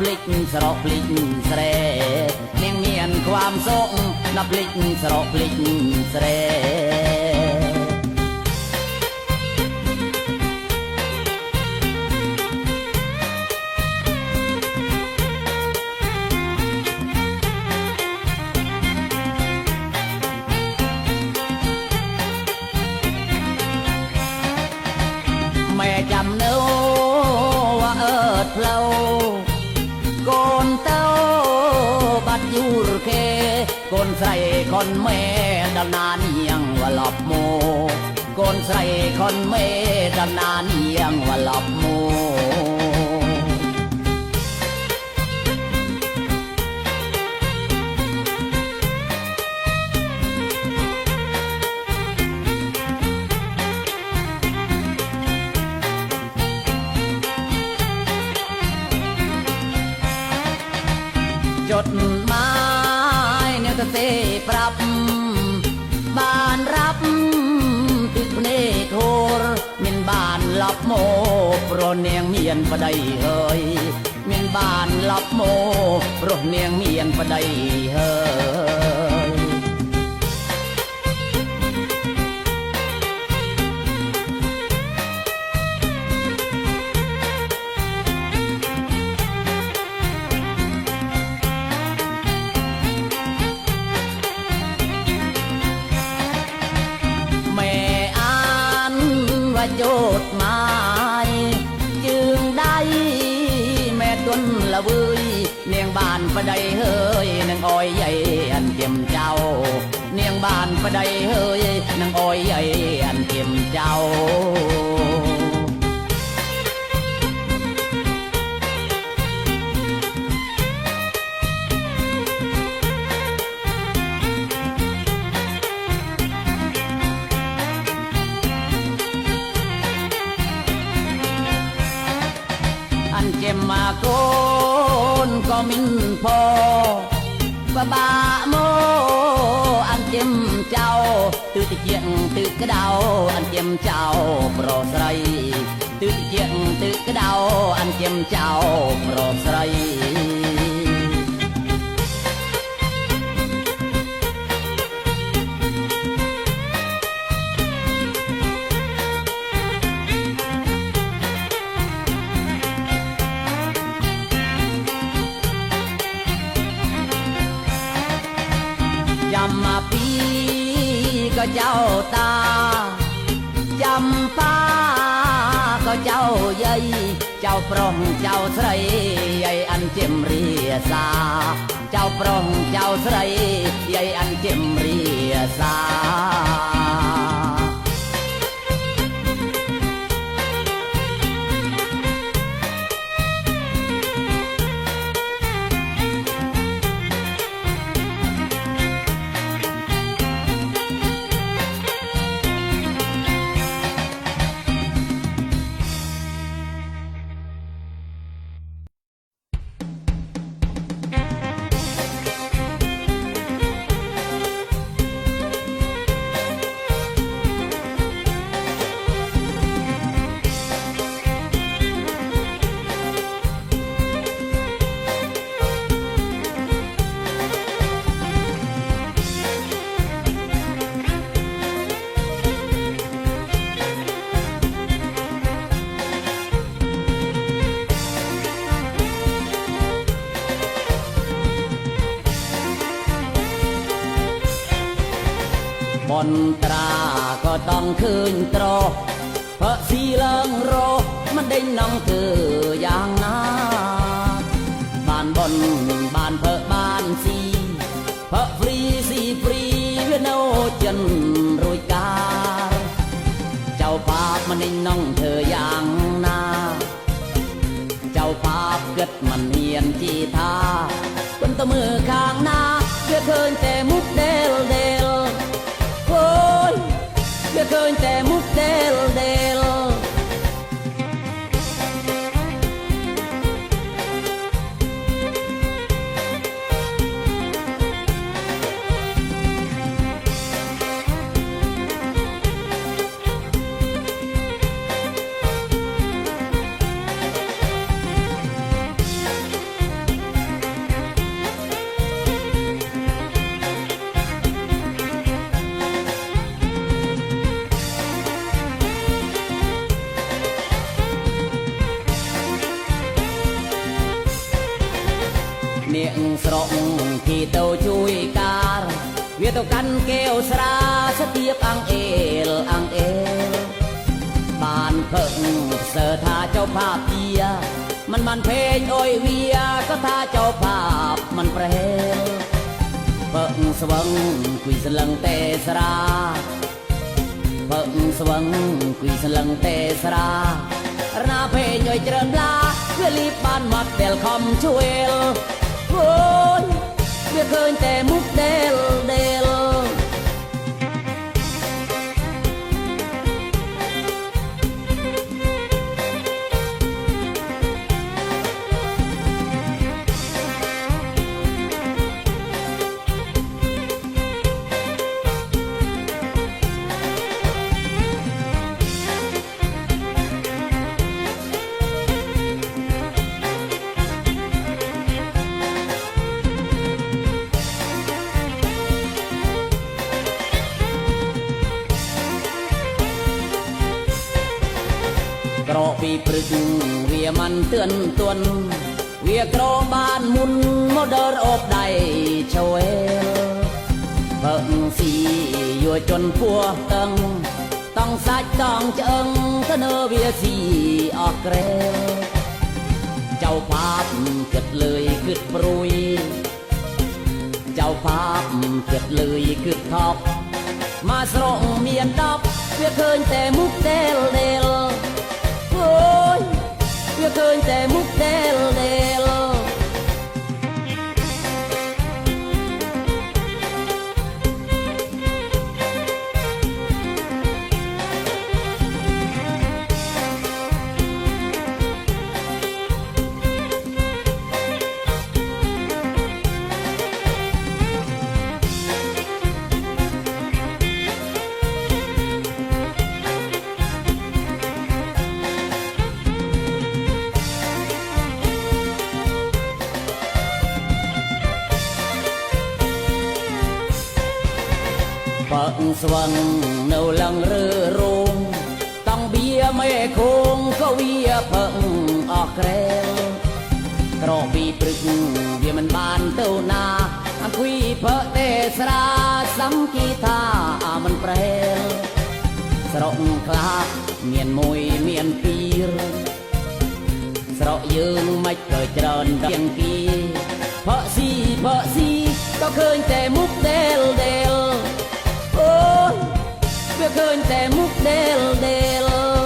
พลิกสระพลิกเสรเนียงเนียนความโศกนับพลิกสระพลิกเสรแม่จำเนื้อว่าเอิดเพลา កូនស្រីខនមេដល់ណានៀងវឡប់មកូនស្រីខនមេដល់ណានៀងវឡប់មកจ ឡប់មកព្រោះនាងមានប្តីហើយមានបានឡប់មកព្រោះនាងមានប្តីហើយแប្តីហើយនឹងអយយាយអានទៀមចៅនាងបានប្តីហើយនឹងអយយាយអានទៀមចៅាគោ មិនផបបាមកអន្តឹមចៅទិទជាងទិក្តៅអន្តឹមចៅប្រុសស្រីទិជាងទិក្តៅអន្តឹមចៅប្រុសស្រី ក៏ចៅតាចាំប៉ាក៏ចៅយាយចៅប្រុសចៅស្រីយាយអានជាមរាសាចៅប្រុសចៅស្រីយាយអានជាមរាសា នឃើញត្របើស៊ីឡើងរស់មិនដេញនំគឺយ៉ាងណាបានបនបានបើបានស៊ីបើហ្វ្រីស៊ីហ្វ្រីវានៅចិនរួយកាលចៅបាបមិនដេញនំធ្វើយ៉ាងណាចៅបាបគិតមិនមានជីថាបន្តមើលខាងណាវាឃើញតែមុខដែលដែល ទីទៅជួយការវាទៅកាន់កែវស្រាស្ទាបអង្អេលអង្អេលបានផឹកសើថាเจ้าภาพជាมันมันเพลงអុយវាក៏ថាเจ้าภาพมันប្រហែលផឹកស្វឹងគួយស្លឹងតែស្រាផឹកស្វឹងគួយស្លឹងតែស្រារណាពេញអុយច្រើនប្លាវាលីបបានមកដែលខំជួយល អូយ វាឃើញតែមុខ tượng tuần việc đó ban mun mô đơ ốp đầy châu em vâng xì vừa chuẩn cua tầng tăng sạch tăng chân cái nơ bia xì ọt rêu เจ้าภาพเกิดเลยกึดปรุย เจ้าภาพเกิดเลยกึดทอบ มาสรงเมียนดอบเพื่อเคินแต่มุกเตล ពីព្រឹកវាមិនបានទៅណាអង្គុយផឹកទេស្រាសំគីថាមិនប្រែលស្រុកខ្លះមានមួយមានពីរស្រកយើងមិនក៏ច្រើនទៀងគីផកស៊ីផកស៊ីក៏ឃើញតែមុខដែលដែលអូយវាឃើញតែមុខដែលដែល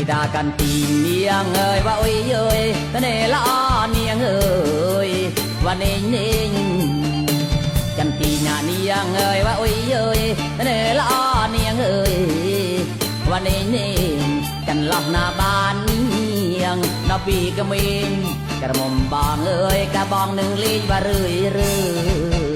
กีตากันตีเนียงเอ้ยว่าโอ้ยเอ้ยตะเนละอ้อเนียงเอ้ยว่าเน่งเน่งกันตีหน้าเนียงเอ้ยว่าโอ้ยเอ้ยตะเนละอ้อเนียงเอ้ยว่าเน่งเน่งกันลอกหน้าบ้านเนียงนอปีกระมิงกระมมบองเอ้ยกระบองหนึ่งลีว่าเรื่อยเรื่อย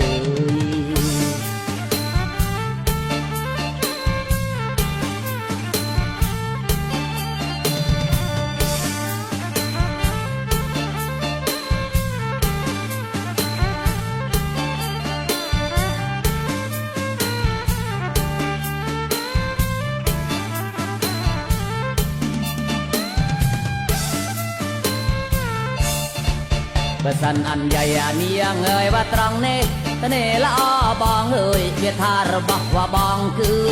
บสันอันใหญ่อันเนียงเอ่ยว่าตรังเนตะเนละอ้อบองเอ่ยเบียทารบอกว่าบองคือ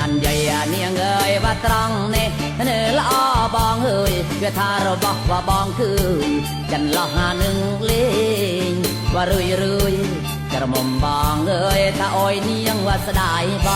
อันใหญ่อันเนียงเอ่ยว่าตรังเนตะเนละอ้อบองเอ่ยเบียทารบอกว่าบองคือจันละหาหนึ่งเลงว่าเรื่อยเรื่อยกระหม่อมบองเอ่ยถ้าอ้อยเนียงว่าสดายบ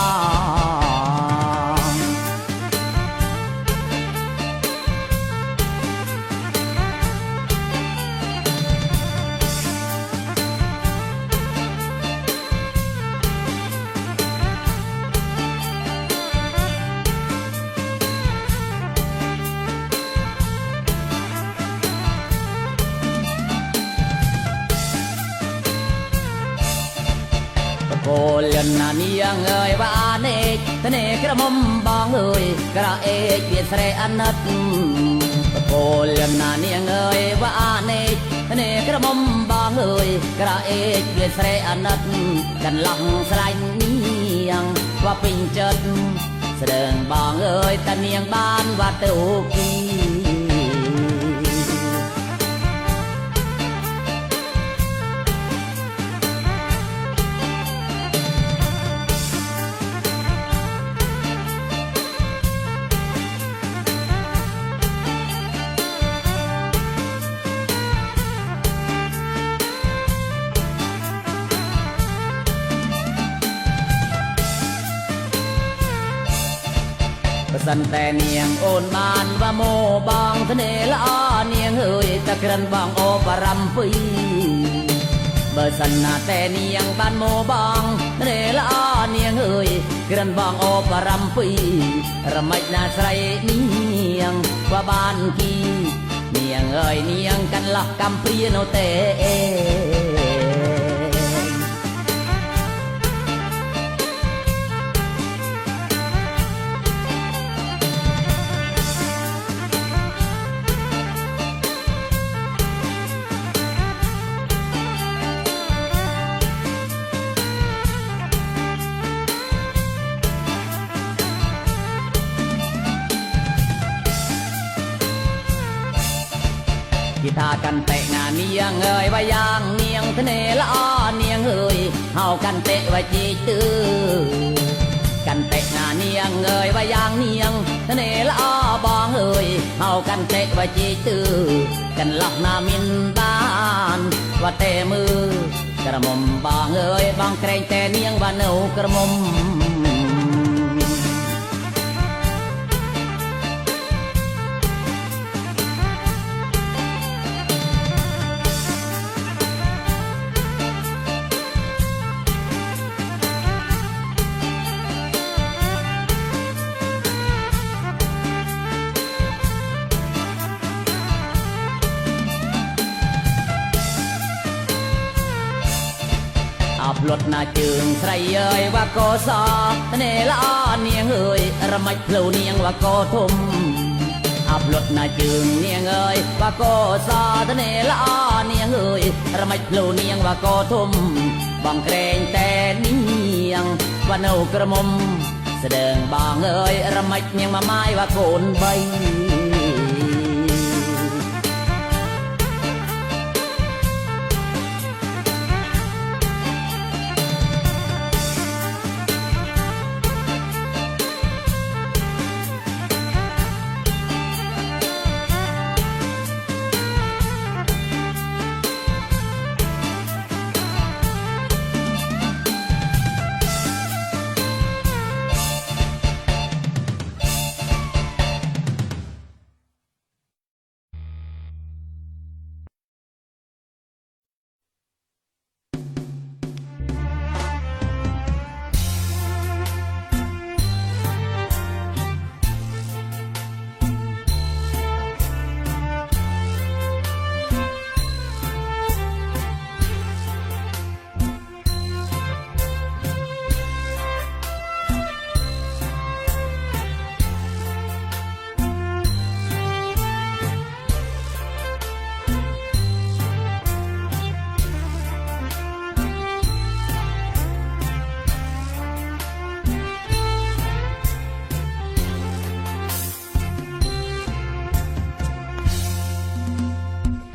កូលលណានាងអើយបានេកតនេក្រមុំបងអើយក្រអេកវាស្រែអណិតកូលលណានាងអើយបានេកតនេក្រមុំបងអើយក្រអេកវាស្រែអណិតកន្លងស្រឡាញ់នាងថាពេញចិត្តស្រើងបងអើយតានាងបានវត្តអូគី សិនតែនាងអូនបានវមោបងធ្នេល្អនាងអើយតក្រិនបងអូបរំពីបើសិនណាតែនាងបានមោបងធ្នេល្អនាងអើយក្រិនបងអូបរំពីរមិចណាស្រីនាងបើបានគីនាងអើយនាងកាន់លោះកំព្រានៅទេ គិតាកាន់តែណានាងអើយវាយ៉ាងនាងធ្នេល្អនាងអើយហៅកាន់តែវាជីទឺកាន់តែណានាងអើយវាយ៉ាងនាងធ្នេល្អបងអើយហៅកាន់តែវាជីទឺកន្លោះណាមានបានវត្តតែមើក្រមុំបងអើយបងក្រែងតែនាងបាននៅក្រមុំ លត់ណាជើងស្រីអើយវកោសនេះល្អនាងអើយរមាច់ផ្លូវនាងវកោធំអាប់លត់ណាជើងនាងអើយវកោសនេះល្អនាងអើយរមាច់ផ្លូវនាងវកោធំ បងក្រែងតែនាងវនៅក្រមុំស្ដើងបងអើយរមាច់នាងមួយម៉ាយវកូនបី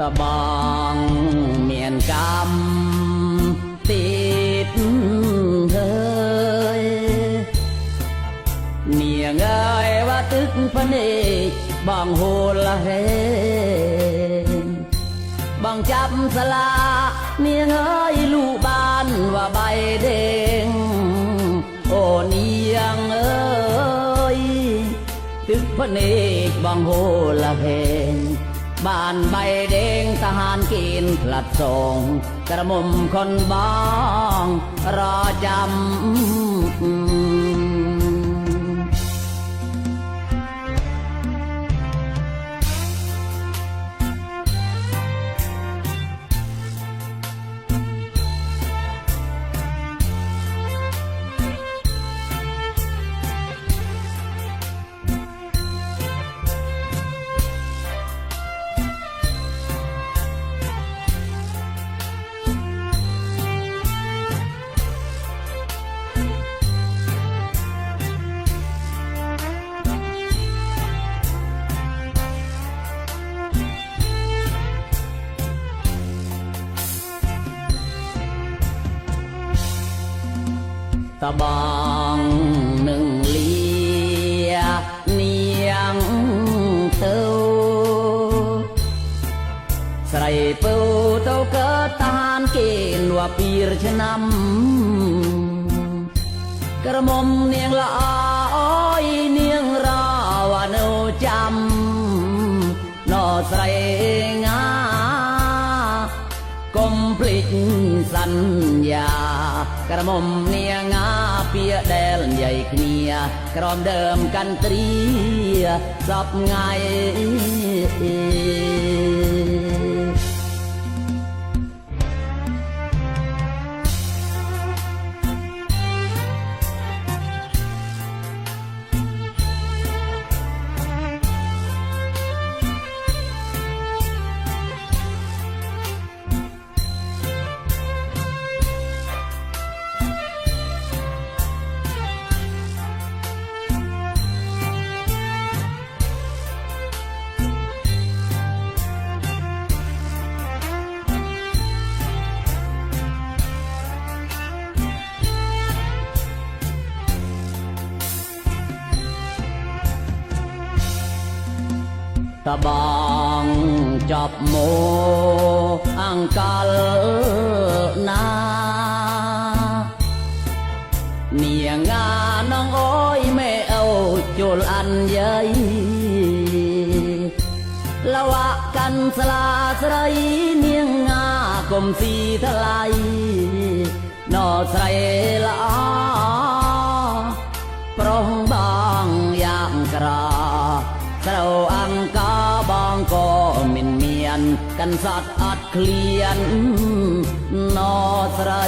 ตะบองเมียนกำติดเฮยเนียงเอ้ยว่าตึกพเนจบองหูละเฮบองจับสลาเนียงเอ้ยลูกบ้านว่าใบเด้งโอ้เนียงเอ้ยตึกพเนจบองหูละเฮง บ้านใบเด้งทหารกินพลัดส่งกระมุมคนบ้องรอจำ ប់ពីរឆ្នាំក្រមុំនាងល្អអើយនាងរវនៅចាំណស្រីងាកុំភ្លេចសន្យា ក្រមុំនាងងាពាក្យដែលនិយាយគ្នា ក្រមដើមកាន់ទ្រីសពថ្ងៃ តបងចប់មោអង្កលណានាងងានងអើយមេអូជុលអនយាយលវៈកាន់ស្លាស្រីនាងងាកុំស៊ីថ្លៃណោស្រីល្អប្រុសបងយ៉ាងក្រស្រូវអង្ការ មានកាន់សត្វអត់ឃ្លានណស្រី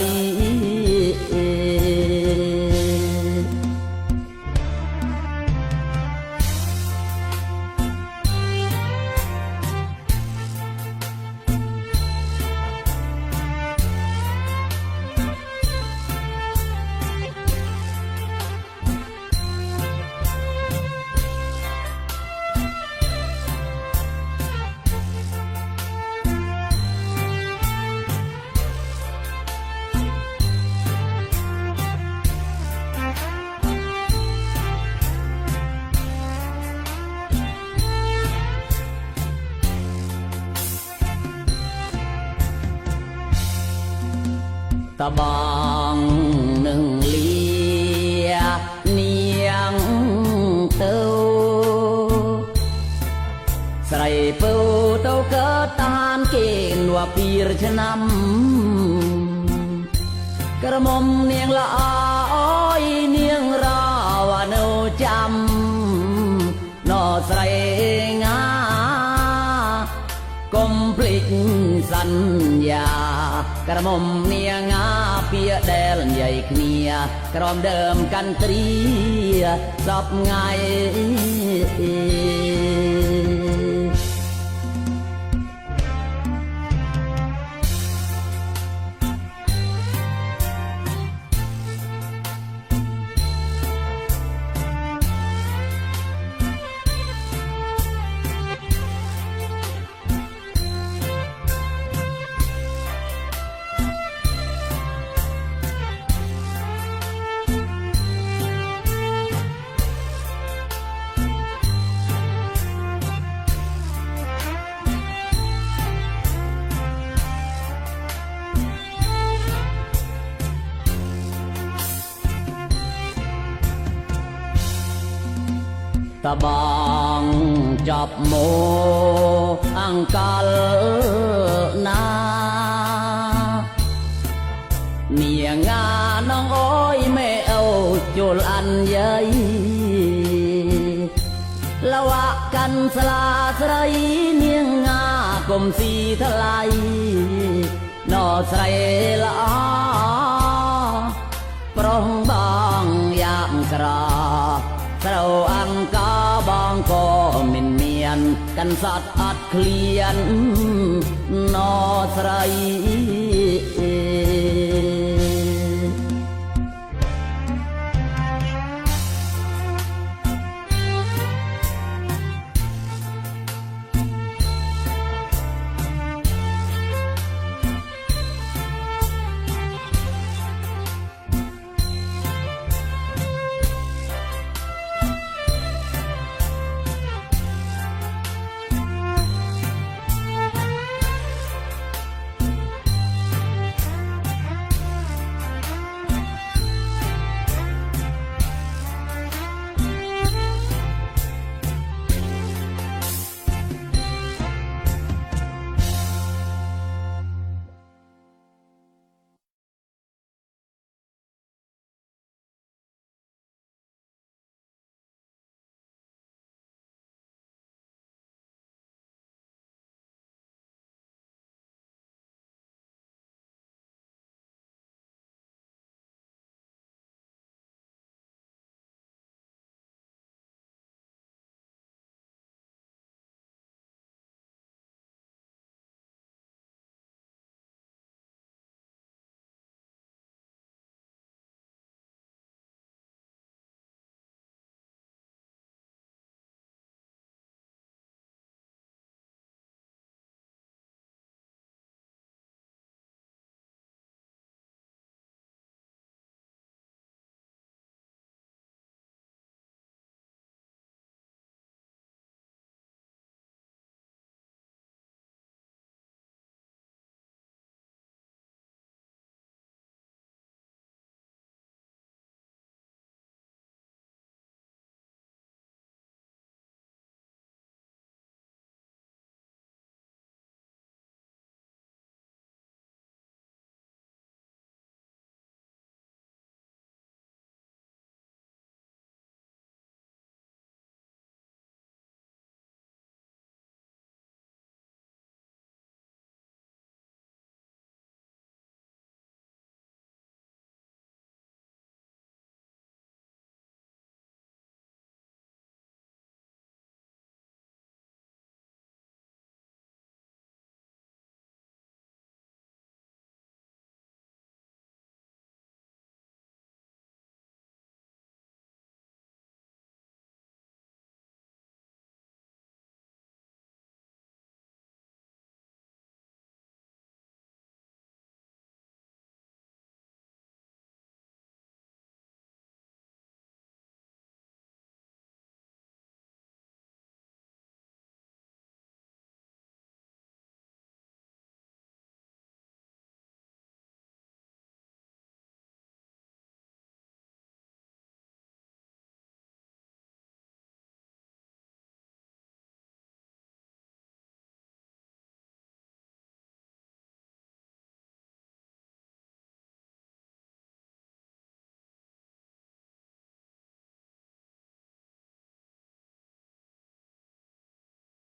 តបងនឹងលៀនាងទៅស្រីពៅទៅកើតតានគេនว่าពីរឆ្នាំក្រមុំនាងល្អអើយនាងរាវនៅចាំណោស្រីងាកុំភ្លេចសន្យាក្រមុំនាងអា ពាក្យដែលនិយាយគ្នាក្រមដើមកាន់ត្រីសពថ្ងៃ បងចប់មោអង្កលណានាងានងអើយមេអូជុលអានយាយលវៈកាន់ស្លាស្រីនាងងាកុំស៊ីថ្លៃណស្រីល្អប្រុងបងយ៉ាងក្រ ត្រូវអង្កាបងក៏មិនមានកាន់សត្វអត់ឃ្លានណោស្រី